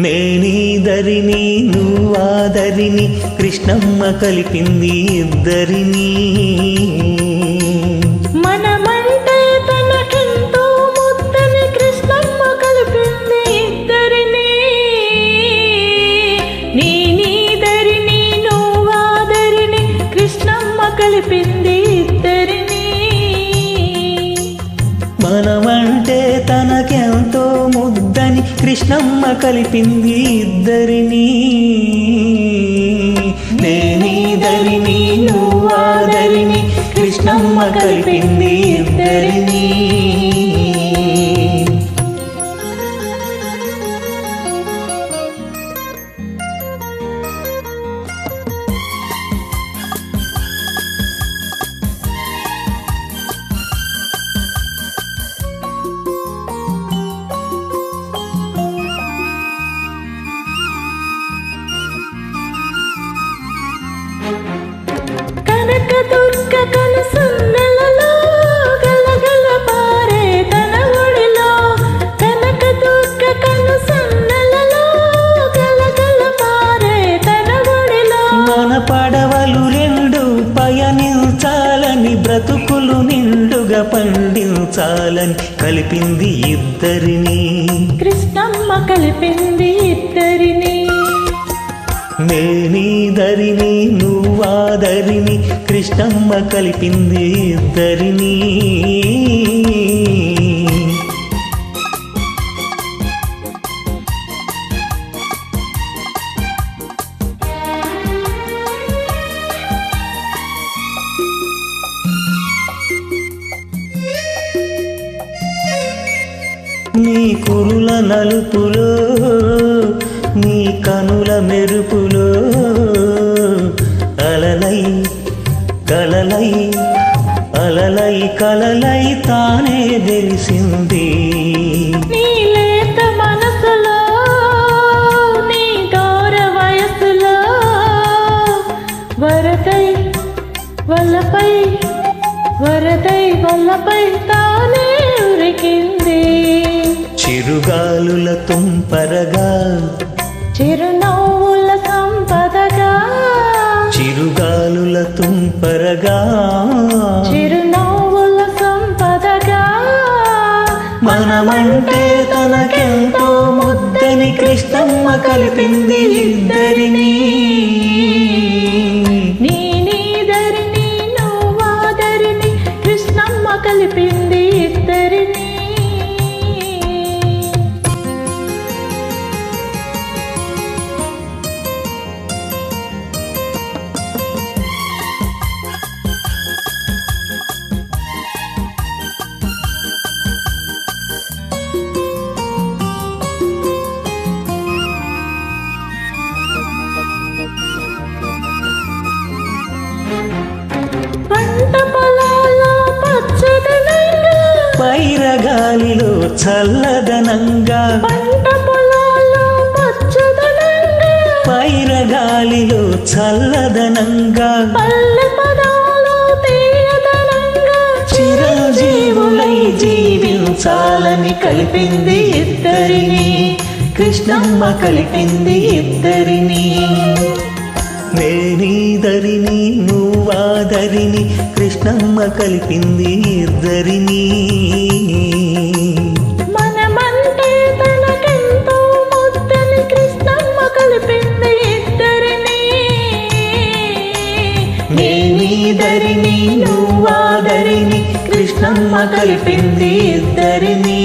నేనీదరిని నువ్వాదరిని కృష్ణమ్మ కలిపింది ఇద్దరినీ. కృష్ణమ్మ కలిపింది ఇద్దరినీ. దుర్గ కనసన్నలలో గలగల పారే తన ఒడిలో. కనక దుర్గ కనసన్నలలో గలగల పారే తన ఒడిలో. మన పడవలు రెండు పయనించాలని బ్రతుకులు నిండుగా పండించాలని కలిపింది ఇద్దరిని. కృష్ణమ్మ కలిపింది ఇద్దరిని. నేనీదరిని నువ్వాదరిని కృష్ణమ్మ కలిపింది ఇద్దరిని. నీ కురుల నలుపులో అలలై కలలై తానే తెలిసింది నీ లేత మనసులో నీ గౌర వయసులో వరదై వల్లపై వరదై వల్లపై తానే ఉరికింది. చిరుగాలుల తుంపరగా చిరునవ్వుల మనమంటే తనకెంతో ముద్దని కృష్ణమ్మ కలిపింది ఇద్దరినీ. పైరగాలిలో చల్లదనంగా పచ్చదనంగా పైరగాలిలో చల్లదనంగా చిరంజీవులై జీవించాలని కలిపింది ఇద్దరిని. కృష్ణమ్మ కలిపింది ఇద్దరిని. నేనీదరిని నువ్వాదరిని కృష్ణమ్మ కలిపింది ఇద్దరిని. మనమంటే కృష్ణమ్మ కలిపింది నువ్వాదరిని కృష్ణమ్మ కలిపింది ఇద్దరిని.